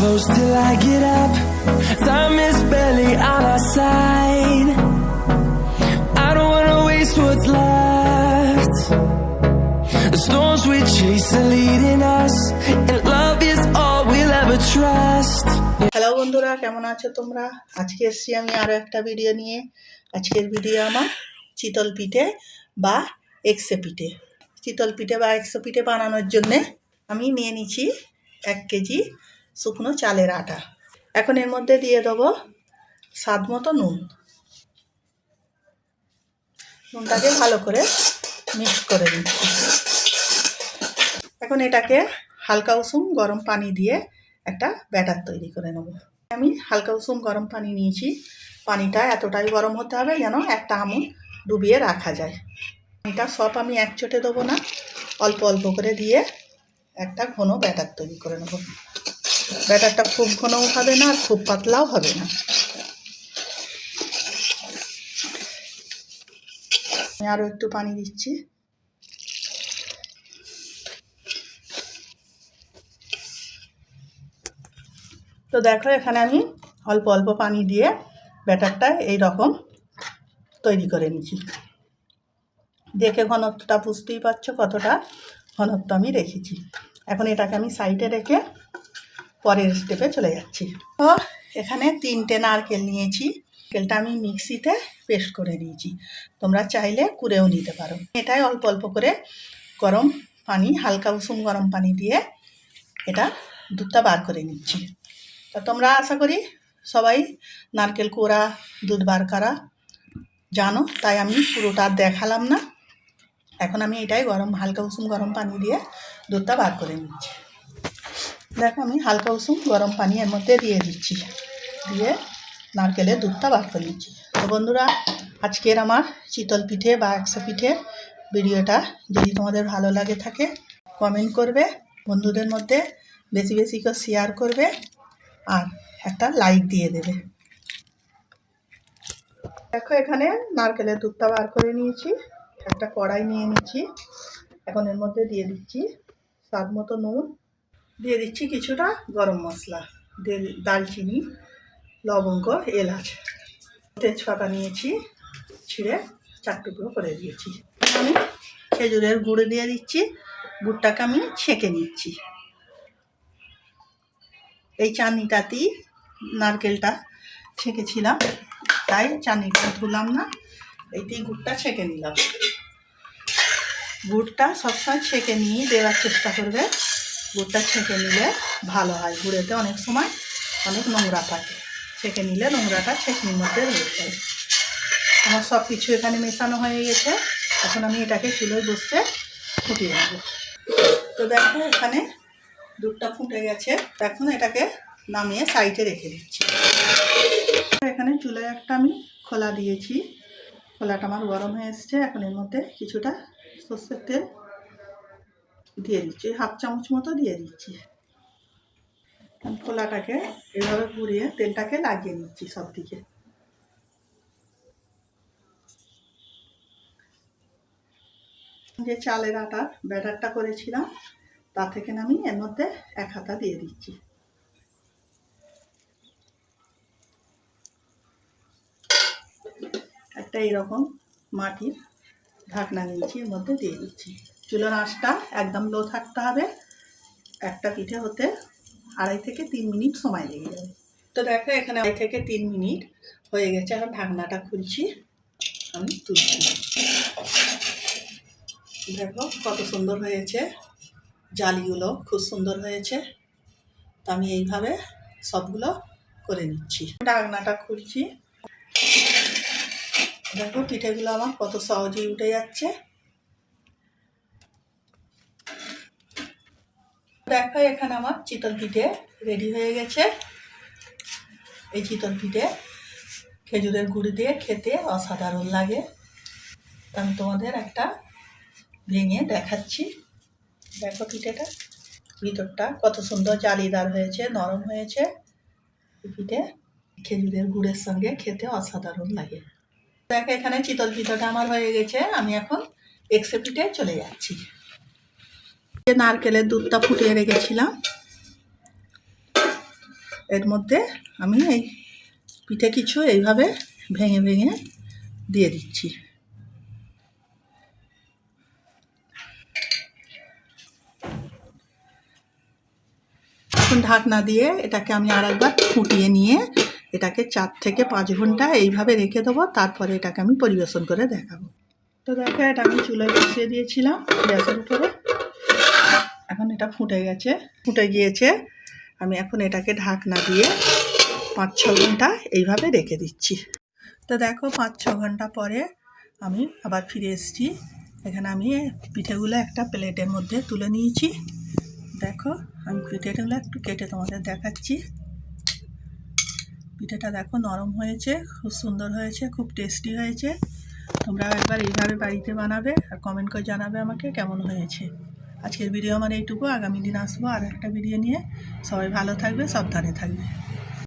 close till I get up. Time is barely on our side. I don't wanna waste what's left. The storms we chase are leading us, and love is all we'll ever trust. Hello বন্ধুরা কেমন আছো তোমরা আজকে এসছি আমি আরও একটা video নিয়ে আজকের ভিডিও আমার চিতল পিঠে বা একশো পিঠে চিতল পিঠে বা একশো পিঠে বানানোর জন্যে আমি নিয়ে নিচ্ছি এক কেজি শুকনো চালের আটা। এখন এর মধ্যে দিয়ে দেবো স্বাদ মতো নুন। নুনটাকে ভালো করে মিক্স করে নিচ্ছি এখন এটাকে হালকা উষুম গরম পানি দিয়ে একটা ব্যাটার তৈরি করে নেব। আমি হালকা উষুম গরম পানি নিয়েছি। পানিটা এতটাই গরম হতে হবে যেন একটা আমুল ডুবিয়ে রাখা যায়। পানিটা সব আমি এক চোটে দেবো না। অল্প অল্প করে দিয়ে একটা ঘন ব্যাটার তৈরি করে নেব। ব্যাটারটা খুব ঘনও হবে না, আর খুব পাতলাও হবে না। আমি আরও একটু পানি দিচ্ছি। তো দেখো, এখানে আমি অল্প অল্প পানি দিয়ে ব্যাটারটা এই রকম তৈরি করে নিচ্ছি দেখে ঘনত্বটা বুঝতেই পারছ কতটা ঘনত্ব আমি রেখেছি। এখন এটাকে আমি সাইডে রেখে পরের স্টেপে চলে যাচ্ছি। তো এখানে তিনটে নারকেল নিয়েছি। নারকেলটা আমি মিক্সিতে পেস্ট করে নিয়েছি। তোমরা চাইলে কুড়েও নিতে পারো। এটাই অল্প অল্প করে গরম পানি, হালকা উষুম গরম পানি দিয়ে এটা দুধটা বার করে নিচ্ছি। তা তোমরা আশা করি সবাই নারকেল কোড়া, দুধ বার করা জানো, তাই আমি পুরোটা দেখালাম না। এখন আমি এটাই গরম, হালকা উষুম গরম পানি দিয়ে দুধটা বার করে নিচ্ছি। দেখো আমি হালকা উষুম গরম পানি এর মধ্যে দিয়ে দিচ্ছি। দিয়ে নারকেলের দুধটা বার করে নিচ্ছি। তো বন্ধুরা, আজকের আমার চিতল পিঠে বা একশো পিঠে ভিডিওটা যদি তোমাদের ভালো লাগে থাকে কমেন্ট করবে, বন্ধুদের মধ্যে বেশি বেশি করে শেয়ার করবে আর একটা লাইক দিয়ে দেবে। দেখো এখানে নারকেলের দুধটা বার করে নিয়েছি, একটা কড়াই নিয়ে নিচ্ছি। এখন এর মধ্যে দিয়ে দিচ্ছি স্বাদ মতো নুন। দিয়ে দিচ্ছি কিছুটা গরম মশলা দালচিনি, লবঙ্গ, এলাচ। তেজপাতা নিয়েছি, ছিঁড়ে চার টুকরো করে দিয়েছি। আমি খেজুরের গুঁড়ো দিয়ে দিচ্ছি, গুড়টাকে আমি ছেঁকে নিচ্ছি। এই চাটনিটাতেই নারকেলটা ছেঁকেছিলাম, তাই চাটনিটা ধুলাম না এইতেই গুড়টা ছেঁকে নিলাম। গুড়টা সবসময় ছেঁকে নিয়ে দেওয়ার চেষ্টা করবে। গুড়টা ছেঁকে নিলে ভালো হয়। গুড়েতে অনেক সময় অনেক নোংরা থাকে। ছেঁকে নিলে নোংরাটা ছেঁকনির মধ্যে রয়ে যায় আমার সব কিছু এখানে মেশানো হয়ে গেছে। এখন আমি এটাকে চুলোয় বসতে ফুটিয়ে নেব। তো দেখো, এখানে দুধটা ফুটে গেছে। এখন এটাকে নামিয়ে সাইডে রেখে দিচ্ছি। এখানে চুলায় একটা আমি খোলা দিয়েছি। খোলাটা আমার গরম হয়ে এসছে। এখন এর মধ্যে কিছুটা সর্ষের তেল দিয়ে দিচ্ছি, হাফ চামচ মতো দিয়ে দিচ্ছি। খোলাটাকে এভাবে ঘুরিয়ে তেলটাকে লাগিয়ে নিচ্ছি সব দিকে যে চালের আটার ব্যাটারটা করেছিলাম, তা থেকে আমি এর মধ্যে এক হাতা দিয়ে দিচ্ছি। একটা এরকম মাটির ঢাকনা নিয়েছি, এর মধ্যে দিয়ে দিচ্ছি। চুলোর আঁচটা একদম লো থাকতে হবে। একটা পিঠে হতে আড়াই থেকে তিন মিনিট সময় লেগে যাবে। তো দেখো এখানে আড়াই থেকে তিন মিনিট হয়ে গেছে। এখন ঢাকনাটা খুলছি, আমি তুলছি। দেখো কত সুন্দর হয়েছে। জালিগুলো খুব সুন্দর হয়েছে। তো আমি এইভাবে সবগুলো করে নিচ্ছি। ঢাকনাটা খুলছি। দেখো পিঠেগুলো আমার কত সহজেই উঠে যাচ্ছে। দেখো এখানে আমার চিতল পিঠে রেডি হয়ে গেছে। এই চিতল পিঠে খেজুরের গুড় দিয়ে খেতে অসাধারণ লাগে। আমি তোমাদের একটা ভেঙে দেখাচ্ছি। দেখো পিঠেটা, ভিতরটা কত সুন্দর জালিদার হয়েছে, নরম হয়েছে। পিঠে খেজুরের গুড়ের সঙ্গে খেতে অসাধারণ লাগে। দেখো এখানে চিতল পিঠাটা আমার হয়ে গেছে, আমি এখন এক্সে পিঠে চলে যাচ্ছি। নারকেলের দুধটা ফুটিয়ে রেখেছিলাম, এর মধ্যে আমি এই পিঠে কিছু এইভাবে ভেঙে ভেঙে দিয়ে দিচ্ছি। এখন ঢাকনা দিয়ে এটাকে আমি আর একবার ফুটিয়ে নিয়ে এটাকে চার থেকে পাঁচ ঘণ্টা এইভাবে রেখে দেবো, তারপরে এটাকে আমি পরিবেশন করে দেখাবো। তো দেখো, এটা আমি চুলায় বসিয়ে দিয়েছিলাম গ্যাসের উপরে। এখন এটা ফুটে গেছে, ফুটে গিয়েছে। আমি এখন এটাকে ঢাকনা দিয়ে পাঁচ ছ ঘণ্টা এইভাবে রেখে দিচ্ছি। তো দেখো, পাঁচ ছ ঘণ্টা পরে আমি আবার ফিরে এসেছি। এখানে আমি পিঠেগুলো একটা প্লেটের মধ্যে তুলে নিয়েছি। দেখো, আমি পিঠেগুলো একটু কেটে তোমাদের দেখাচ্ছি। পিঠেটা দেখো নরম হয়েছে, খুব সুন্দর হয়েছে, খুব টেস্টি হয়েছে। তোমরা একবার এইভাবে বাড়িতে বানাবে আর কমেন্ট করে জানাবে আমাকে কেমন হয়েছে। আজকের ভিডিও আমার এইটুকু। আগামী দিন আসব আর একটা ভিডিও নিয়ে। সবাই ভালো থাকবে, সাবধানে থাকবে।